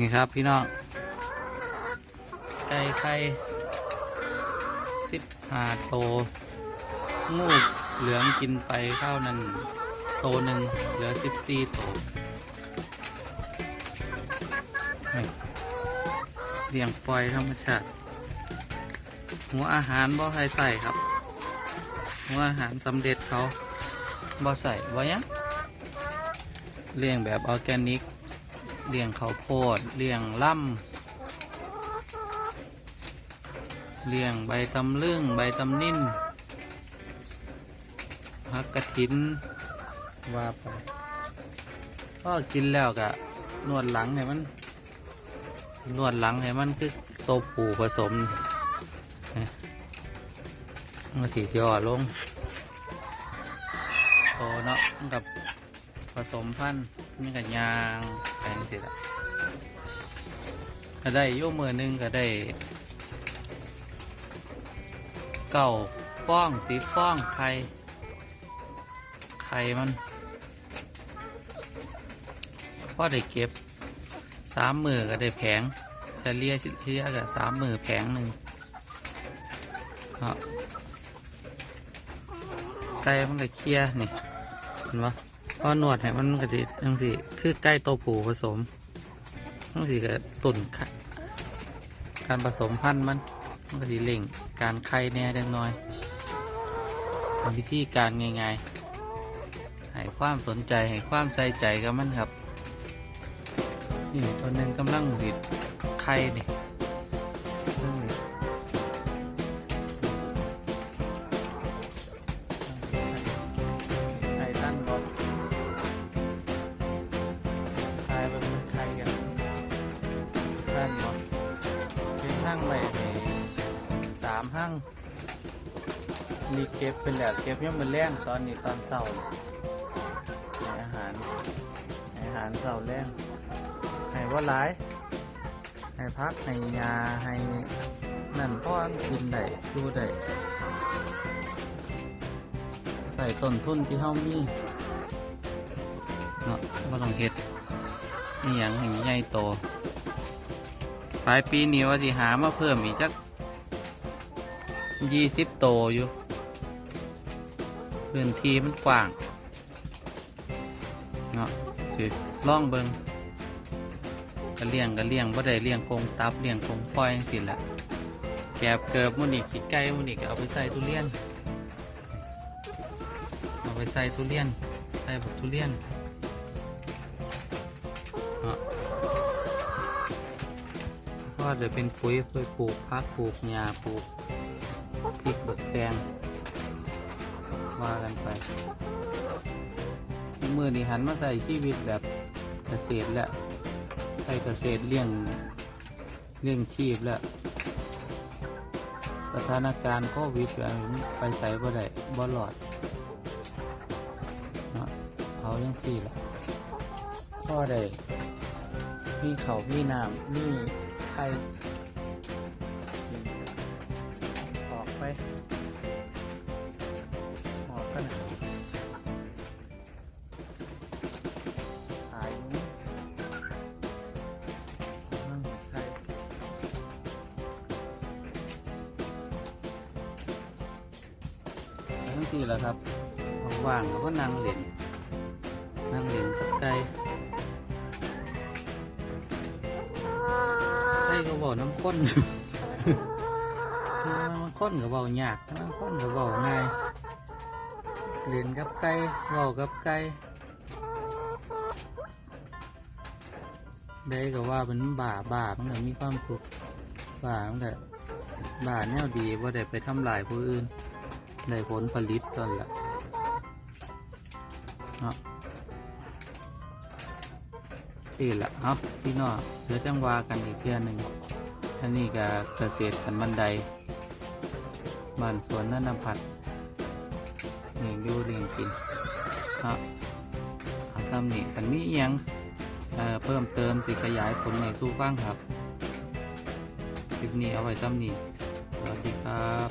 นี่ครับพี่น้อง ไก่ไข่สิบห้าโต งูเหลืองกินไปข้าวนั้นโตหนึ่งเหลือสิบสี่โตเลี้ยงปล่อยธรรมชาติ หัวอาหารบ่ใครใส่ครับ หัวอาหารสำเร็จเขาบ่ใส่บ่หยังเลี้ยงแบบออร์แกนิก เลี้ยงข้าวโพดเลี้ยงล่ำเลี้ยงใบตำลึงใบตำนิ่นพักกระถินว่าไปก็กินแล้วกะนวดหลังให้มันนวดหลังให้มันคือโตวผูผสมนี่มาสีที่อลงโตเนาะกับผสมพันธุ์ นี่กับยางแปลงเสร็จละก็ได้โยมือหนึงก็ได้ เก่าฟ้องสีฟ้องไข่ไข่มันพอได้เก็บสามมือก็ได้แผงเฉลี่ยเฉลี่ยก็สามมือแผงหนึ่งเนาะไก่มันก็เคลียร์นี่เห็นปะ พอหนวดให้มันก็สิจังสิคือไก่ตัวผูผสมจังสิก็ตุ่นค่การผสมพันธุ์มันมันก็สิเล่งการไข่แน่เล็กน้อยเป็นวิธีการง่ายๆให้ความสนใจให้ความใส่ใจกับมันครับนี่ตัวหนึงกำลังดิดไข่นี่นั่ ห้างใหม่นี่สามห้างมีเก็บเป็นแล้วเก็บยังเป็นแรงตอนนี้ตอนเสาร์ให้อาหารให้อาหารเสาร์แรงให้ว่าหลายให้พักให้ยาให้นั่นพ่อนกินได้ดูได้ใส่ต้นทุนที่เฮามีเนาะบ่ต้องเฮ็ดนี่ยังให้ใหญ่โต ปลายปีนี้ว่าสิหามาเพิ่มอีกจักยี่สิบโตอยู่ พื้นที่มันกว้าง เนาะคือล่องเบิงก็เลี้ยงก็เลี้ยงบ่ได้เลี้ยงกรงตับเลี้ยงกรงปล่อยจังซี่ละแกบเกิบมันนี่ขี้ไก่มันนี่ก็เอาไปใส่ทุเรียน เอาไปใส่ทุเรียน ใส่บักทุเรียนเนาะ เพราะว่าเดี๋ยวเป็นปุ๋ยเพื่อปลูกพักปลูกหญ้าปลูกพริกเบิกแตงว่ากันไปมือนี่หันมาใส่ชีวิตแบบเกษตรแล้วใส่เกษตรเลี้ยงเลี้ยงชีพแล้วสถานการณ์โควิดแบบนี้ไปใส่บ่ได้บ่หลอดเนาะเอาเรื่องสี่และพ่อได้มีเขาวมีน้ำมี ไข่ออกไปออกกันนั่งไข่ทั้งสี่แหละครับว่างๆแล้วก็นั่งเล่นนั่งเล่นกับไก่ บอกน้ำข้นน้ำข้นก็บอกยากน้ำข้นก็บอกง่ายเล่นกับไก่เว้ากับไก่ได้ก็ว่ามันบ่าบ่ามันก็มีความสุขบ่ามันก็บ่าแนวดีว่าได้ไปทำลายผู้อื่น ได้ผลผลิตตอนละเนาะ นี่แหละเนาะพี่น้องเดี๋ยวจังวากันอีกเทื่อหนึ่งอันนี้ก็เกษตรขันบันไดบ้านสวนนันนพัดนี่ดูเรียงกินเนาะเอาทำนี่กันมีเอิหยังเอ่อเพิ่มเติมสิขยายผลในสู้ฟังครับคลิปนี้เอาไว้ซ้ำนี่สวัสดีครับ